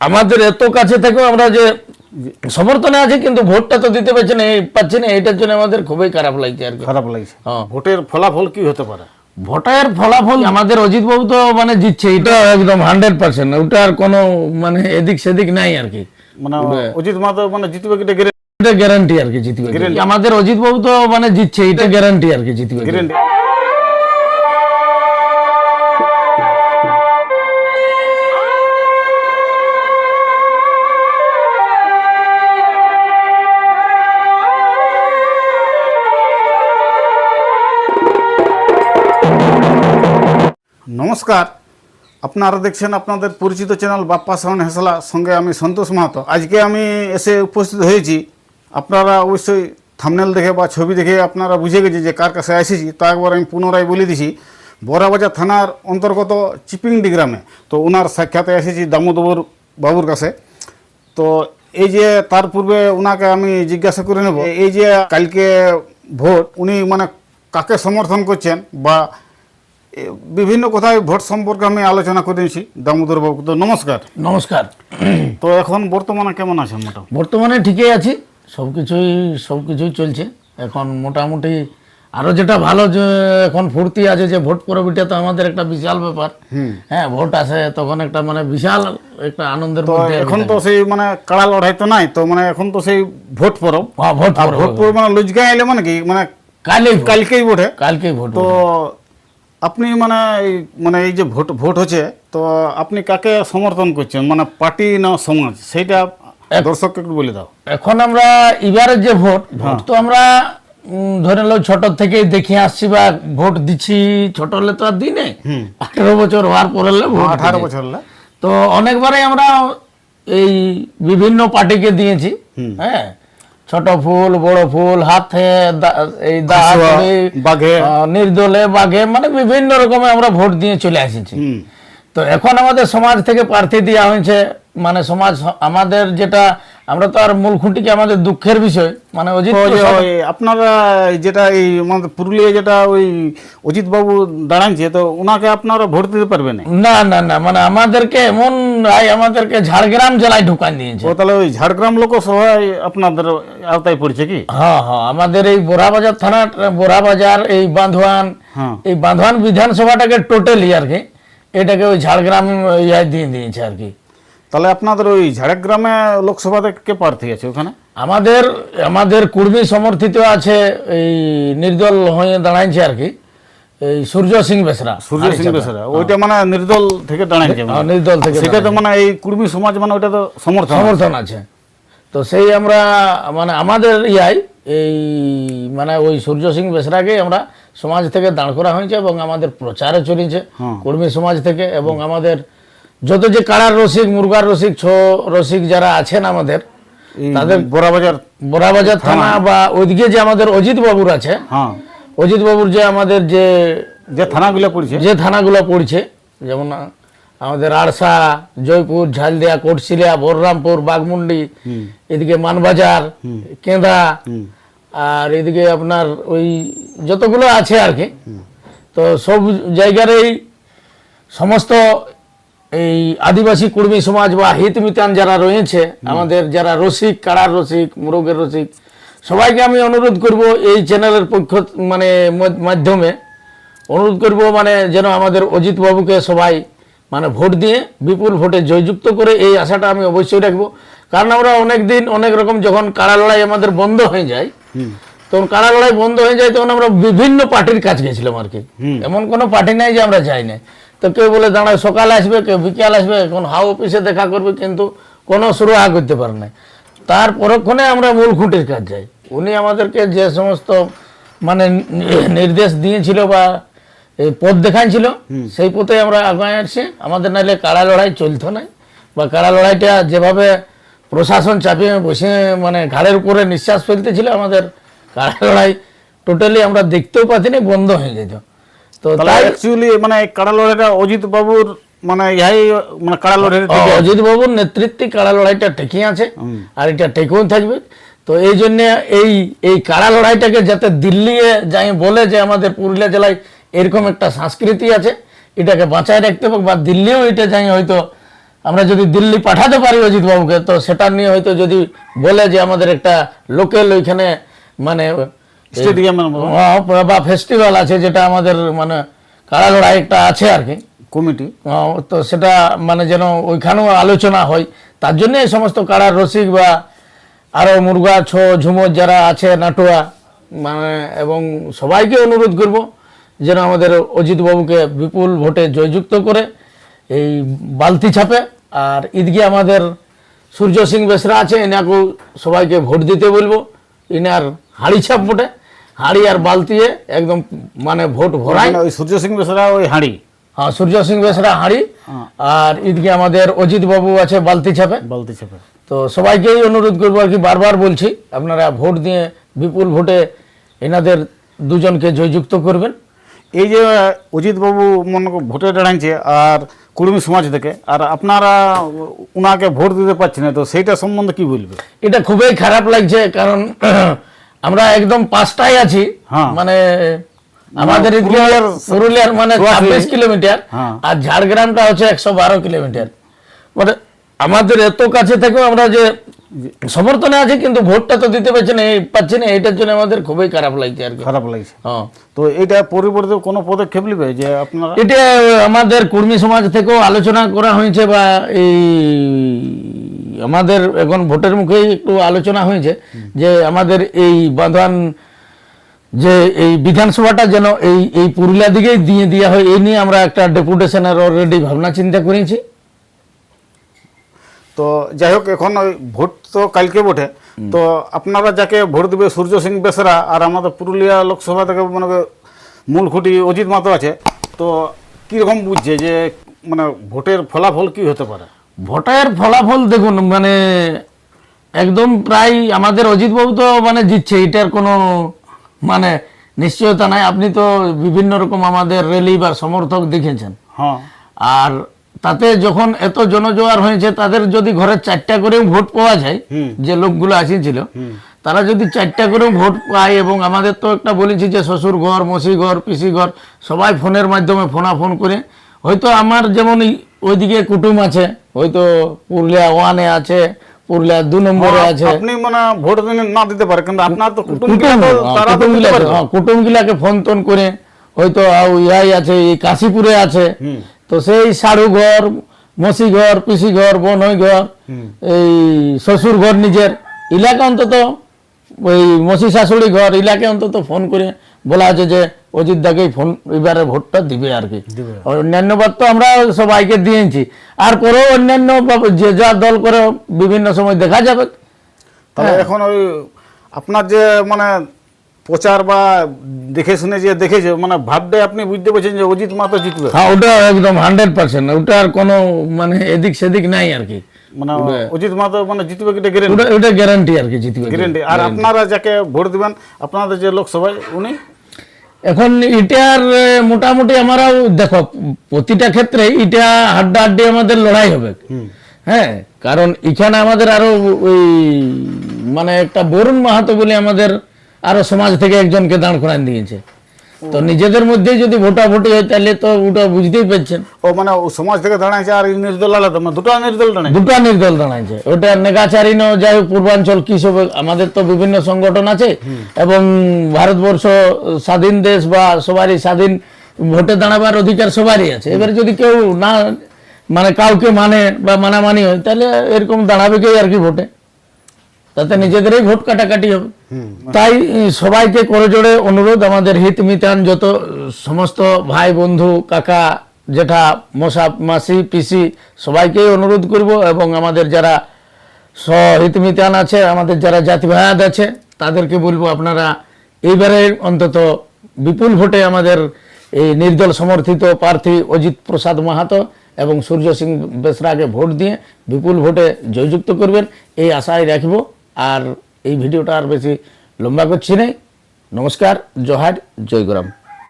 আমাদের এত কাছে থেকেও আমরা যে সমর্থনে আছে কিন্তু ভোটটা তো দিতে পারছি না পাচ্ছি না এটার জন্য আমাদের খুবই খারাপ লাগছে আর খারাপ লাগছে। হ্যাঁ। ভোটের ফলাফল কি হতে পারে? ভোটের ফলাফল আমাদের অজিত বাবু তো মানে জিতছে এটা একদম হান্ড্রেড পার্সেন্ট ওটা আর কোনো মানে এদিক সেদিক নাই আর কি। মানে অজিত মাহাতো মানে জিতবে কিটা গ্যারান্টি আর কি জিতবে আমাদের অজিত বাবু তো মানে জিতছে এটা গ্যারান্টি আর কি জিতবে গ্যারেন্টি নমস্কার। আপনারা দেখছেন আপনাদের পরিচিত চ্যানেল বাপ্পা সাউন্ড হেসলা। সঙ্গে আমি সন্তোষ মাহাতো। আজকে আমি এসে উপস্থিত হয়েছি। আপনারা অবশ্যই থামনেল দেখে বা ছবি দেখে আপনারা বুঝে গেছে যে কার কাছে এসেছি। তা একবার আমি পুনরায় বলে দিছি। বড়াবাজার থানার অন্তর্গত চিপিংডি গ্রামে। তো ওনার সাক্ষাতে এসেছি দামোদর বাবুর কাছে। তো এই যে তার পূর্বে ওনাকে আমি জিজ্ঞাসা করে নেব। এই যে কালকে ভোট, উনি মানে কাকে সমর্থন করছেন বা বিভিন্ন কোথায় ভোট সম্পর্কে আমি আলোচনা করেছি দামোদর বাবু তো নমস্কার। নমস্কার। তো এখন বর্তমানে কেমন আছেন মোটামুটি? বর্তমানে ঠিকই আছি। সব কিছুই সব কিছুই চলছে। এখন মোটামুটি আরও যেটা ভালো যে এখন ফুর্তি আছে যে ভোট পরবিটা তো আমাদের একটা বিশাল ব্যাপার। হ্যাঁ ভোট আসে তখন একটা মানে বিশাল একটা আনন্দের মধ্যে এখন তো সেই মানে কাড়া লড়াই তো নাই তো মানে এখন তো সেই ভোট পরব। হ্যাঁ, ভোট পরব। ভোট পরব মানে লুজগা এলে মানে কি? মানে কালই কালকেই ভোটে। কালকেই ভোট তো আপনি মানে মানে এই যে ভোট ভোট হচ্ছে তো আপনি কাকে সমর্থন করছেন? মানে পার্টি না সমাজ? সেইটা দর্শককে একটু বলে দাও। এখন আমরা এবারের যে ভোট ভোট তো আমরা ধরে লো ছোট থেকেই দেখে আসছি বা ভোট দিচ্ছি ছোট হলে তো আর দিই নেই। আঠেরো বছর হওয়ার পর হলে ভোট আঠারো। বছর হলে। তো অনেকবারই আমরা এই বিভিন্ন পার্টিকে দিয়েছি হ্যাঁ। ছোট ফুল বড় ফুল হাতে এই নির্দলে বাঘে মানে বিভিন্ন রকমে আমরা ভোট দিয়ে চলে এসেছি। তো এখন আমাদের সমাজ থেকে প্রার্থী দেওয়া হয়েছে মানে সমাজ আমাদের যেটা আমরা তো আর মূল খুঁটিকে আমাদের দুঃখের বিষয়? মানে অজিত আপনারা যেটা এই আমাদের পুরুলিয়া যেটা ওই অজিত বাবু দাঁড়াচ্ছে তো ওনাকে আপনারা ভোট দিতে পারবেন না? না না না মানে আমাদেরকে এমন রায় আমাদেরকে ঝাড়গ্রাম জেলায় ঢুকান দিয়েছে ও তাহলে ওই ঝাড়গ্রাম লোকসভায় আপনাদের আওতায় পড়ছে কি? হ্যাঁ হ্যাঁ আমাদের এই বোরাবাজার থানা বোরাবাজার এই বাঁধওয়ান হ্যাঁ। এই বাঁধওয়ান বিধানসভাটাকে টোটালি আর কি এটাকে ওই ঝাড়গ্রাম ইয়ে দিয়ে দিয়েছে আর কি। তাহলে আপনাদের ওই ঝাড়গ্রামে লোকসভাতে কে প্রার্থী আছে ওখানে? আমাদের আমাদের কুর্মী সমর্থিত আছে এই নির্দল হয়ে দাঁড়াইছে আর কি। এই সূর্য সিং বেসরা। সূর্য সিং বেসরা ওইটা মানে নির্দল থেকে দাঁড়াইছে মানে। হ্যাঁ, নির্দল থেকে সেটা তো মানে এই কুর্মী সমাজ মানে ওটা তো সমর্থন সমর্থন আছে। তো সেই আমরা মানে আমাদের ইয়াই এই মানে ওই সূর্য সিং বেসরাকে আমরা সমাজ থেকে দাঁড় করা হয়েছে এবং আমাদের প্রচারে চলেছে কর্মী সমাজ থেকে এবং আমাদের যত যে কাড়ার রসিক মুরগার রসিক ছ রসিক যারা আছেন আমাদের তাদের বড়াবাজার বোরাবাজার থানা বা ওইদিকে যে আমাদের অজিত বাবুর আছে হ্যাঁ। অজিত বাবুর যে আমাদের যে যে থানাগুলো পড়ছে। যে থানাগুলো পড়ছে যেমন আমাদের আড়সা জয়পুর ঝালদিয়া কোটশিলিয়া বলরামপুর বাগমুন্ডি এদিকে মানবাজার কেঁদা আর এদিকে আপনার ওই যতগুলো আছে আর কি তো সব জায়গার এই সমস্ত এই আদিবাসী কুর্মী সমাজ বা হিতমিতান যারা রয়েছে আমাদের যারা রসিক কাড়ার রসিক মুরগের রসিক সবাইকে আমি অনুরোধ করব এই চ্যানেলের পক্ষ মানে মাধ্যমে অনুরোধ করব মানে যেন আমাদের অজিত বাবুকে সবাই মানে ভোট দিয়ে বিপুল ভোটে জয়যুক্ত করে এই আশাটা আমি অবশ্যই রাখব। কারণ আমরা অনেক দিন অনেক রকম যখন কাড়া লড়াই আমাদের বন্ধ হয়ে যায় তখন কাড়া লড়াই বন্ধ হয়ে যায় তখন আমরা বিভিন্ন পার্টির কাছে গেছিলাম আর কি। এমন কোনো পার্টি নাই যে আমরা যাই না তো কেউ বলে দাঁড়ায় সকালে আসবে কেউ বিকাল আসবে কোন হাও অফিসে দেখা করবে কিন্তু কোনো শুরু আ করতে পারে না। তার পরক্ষণে আমরা মূল খুঁটির কাজ যাই। উনি আমাদেরকে যে সমস্ত মানে নির্দেশ দিয়েছিল বা এই পথ দেখাইছিল সেই পথে আমরা আগায় আসছি। আমাদের নাইলে কাড়া লড়াই চলতো না বা কাড়া লড়াইটা যেভাবে প্রশাসন চাপিয়ে বসে মানে ঘাড়ের উপরে নিঃশ্বাস ফেলতেছিল আমাদের কাড়া লড়াই টোটালি আমরা দেখতেও পাচ্ছি বন্ধ হয়ে যেত। তো তাই অ্যাকচুয়ালি মানে কাড়া লড়াইটা অজিত বাবুর মানে ইহাই মানে কাড়া লড়াই অজিত বাবুর নেতৃত্বে কাড়া লড়াইটা টেকে আছে আর এটা টেকেও থাকবে। তো এই জন্য এই এই কাড়া লড়াইটাকে যাতে দিল্লি যাই বলে যে আমাদের পুরুলিয়া জেলায় এরকম একটা সংস্কৃতি আছে এটাকে বাঁচায় রাখতে হবে বা দিল্লিও এটা যাই হয়তো আমরা যদি দিল্লি পাঠাতে পারি অজিত বাবুকে তো সেটা নিয়ে হয়তো যদি বলে যে আমাদের একটা লোকাল ওইখানে মানে স্টেডিয়ামের বা ফেস্টিভ্যাল আছে যেটা আমাদের মানে লড়াই একটা আছে আর কি। কমিটি। আহ, তো সেটা মানে যেন ওইখানেও আলোচনা হয়। তার জন্য এই সমস্ত কাড়ার রসিক বা আরও মুরগা ছো ঝুমর যারা আছে নাটুয়া মানে এবং সবাইকে অনুরোধ করব যেন আমাদের অজিত বাবুকে বিপুল ভোটে জয়যুক্ত করে এই বালতি ছাপে। আর ঈদকে আমাদের সূর্য সিং বেসরা আছে এনাকেও সবাইকে ভোট দিতে বলব। ইনার হাড়ি ছাপ ভোটে হাড়ি আর বালতিয়ে একদম মানে ভোট ভরাই। মানে ওই সূর্য সিং বেসরা ওই হাঁড়ি। হ্যাঁ সূর্য সিং বেসরা হাঁড়ি। আর ঈদকে আমাদের অজিত বাবু আছে বালতি ছাপে। বালতি ছাপে। তো সবাইকেই অনুরোধ করব আর কি বারবার বলছি আপনারা ভোট দিয়ে বিপুল ভোটে এনাদের দুজনকে জয়যুক্ত করবেন। এই যে অজিত বাবু মনে ভোটে দাঁড়াইছে আর কুড়মি সমাজ থেকে আর আপনারা ওনাকে ভোট দিতে পারছেন না তো সেইটা সম্বন্ধে কি বলবে? এটা খুবই খারাপ লাগছে কারণ আমরা একদম পাঁচটায় আছি। হ্যাঁ। মানে আমাদের পুরুলিয়ার- পুরুলিয়ার মানে ছাব্বিশ কিলোমিটার হ্যাঁ। আর ঝাড়গ্রামটা হচ্ছে একশো বারো কিলোমিটার। মানে আমাদের এত কাছে থেকেও আমরা যে সমর্থনে আছে কিন্তু ভোটটা তো দিতে পারছি না পাচ্ছি না এইটার জন্য আমাদের খুবই খারাপ লাগছে আর খারাপ লাগছে। হ্যাঁ। তো এটা পরিবর্তে কোনো পদক্ষেপ নেবে যে আপনারা? এটা আমাদের কর্মী সমাজ থেকেও আলোচনা করা হয়েছে বা এই আমাদের এখন ভোটের মুখেই একটু আলোচনা হয়েছে যে আমাদের এই বাঁধান যে এই বিধানসভাটা যেন এই এই পুরুলিয়া দিকেই দিয়ে দেওয়া হয় এই নিয়ে আমরা একটা ডেপুটেশনের অলরেডি ভাবনা চিন্তা করেছি। তো যাই হোক এখন ওই ভোট তো কালকে বটে। তো আপনারা যাকে ভোট দেবে সূর্য সিং বেসরা আর আমাদের পুরুলিয়া লোকসভা থেকে মনে মূল খুঁটি অজিত মাতো আছে তো কীরকম বুঝছে যে মানে ভোটের ফলাফল কি হতে পারে? ভোটের ফলাফল দেখুন মানে একদম প্রায় আমাদের অজিতবাবু তো মানে জিতছে এটার কোনো মানে নিশ্চয়তা নাই। আপনি তো বিভিন্ন রকম আমাদের র্যালি বা সমর্থক দেখেছেন। হ্যাঁ। আর তাতে যখন এত জনজোয়ার হয়েছে তাদের যদি ঘরে চারটা করেও ভোট পাওয়া যায় যে লোকগুলো আসিছিল তারা যদি চারটা করেও ভোট পায় এবং আমাদের তো একটা বলেছি যে শ্বশুর ঘর মসি ঘর পিসি ঘর সবাই ফোনের মাধ্যমে ফোনাফোন করে হয়তো আমার যেমন ওইদিকে কুটুম আছে হয়তো পুরুলিয়া ওয়ানে আছে পুরুলিয়া দু নম্বরে আছে। আপনি মানে ভোট দিনে- না দিতে পারে কিন্তু আপনার তো কুটুম কুটুম পারে। হ্যাঁ, কুটুমগুলাকে ফোন টোন করে হয়তো ইয়াই আছে এই কাশীপুরে আছে। তো সেই সাড়ু ঘর মসি ঘর পিসি ঘর বনই ঘর এই শ্বশুর ঘর নিজের। এলাকা অন্তত ওই মসি শাশুড়ি ঘর এলাকে অন্তত ফোন করে বলা আছে যে অজিত দাকেই ফোন এবারে ভোটটা দিবে আর কি। আর অন্যান্য বার তো আমরা সবাইকে দিয়েছি আর পরেও অন্যান্য যে যা দল করে বিভিন্ন সময় দেখা যাবে। তাহলে এখন ওই আপনার যে মানে প্রচার বা দেখে শুনে যে দেখেছে মানে ভাবতে আপনি বুঝতে পারছেন যে অজিত মাতো জিতবে। হ্যাঁ ওটা একদম হান্ড্রেড পার্সেন্ট। ওটার কোনো মানে এদিক সেদিক নাই আর কি। মানে অজিত মাতো মানে জিতবে কিটা গ্যারেন্টি ওটা ওটা গ্যারান্টি আর কি জিতবে। গ্যারেন্টি আর আপনারা যাকে ভোট দিবেন আপনাদের যে লোকসভায় উনি? এখন এটার এ, মোটামুটি আমরাও দেখো প্রতিটা ক্ষেত্রে এটা হাড্ডা হাড্ডি আমাদের লড়াই হবে। হ্যাঁ কারণ এখানে আমাদের আরও ওই মানে একটা বরুণ মাহাতো বলে আমাদের আরও সমাজ থেকে একজনকে দাঁড় করান দিয়েছে। তো নিজেদের মধ্যেই যদি ভোটাভুটি হয় তাহলে তো ওটা বুঝতেই পারছেন। ও মানে সমাজ থেকে দাঁড়াইছে আর নির্দল আলাদা মানে দুটো নির্দল দাঁড়ায় দুটো নির্দল দাঁড়াইছে ওটা নেগাচারিন যাই হোক পূর্বাঞ্চল কি সব আমাদের তো বিভিন্ন সংগঠন আছে এবং ভারতবর্ষ স্বাধীন দেশ বা সবারই স্বাধীন ভোটে দাঁড়াবার অধিকার সবারই আছে। এবারে যদি কেউ না মানে কাউকে মানে বা মানামানি হয় তাহলে এরকম দাঁড়াবে কেউ আর কি ভোটে? তাতে নিজেদেরই ভোট কাটাকাটি হবে। তাই সবাইকে করে করজোড়ে অনুরোধ আমাদের হিত মিতান যত সমস্ত ভাই বন্ধু কাকা জেঠা মশা মাসি পিসি সবাইকেই অনুরোধ করব এবং আমাদের যারা সহিত মিতান আছে আমাদের যারা জাতি ভায়াত আছে তাদেরকে বলব আপনারা এইবারে অন্তত বিপুল ভোটে আমাদের এই নির্দল সমর্থিত প্রার্থী অজিত প্রসাদ মাহাতো এবং সূর্য সিং বেসরাকে ভোট দিয়ে বিপুল ভোটে জয়যুক্ত করবেন এই আশায় রাখব। আর এই ভিডিওটা আর বেশি লম্বা করছি নেই নমস্কার জোহার জয়গ্রাম।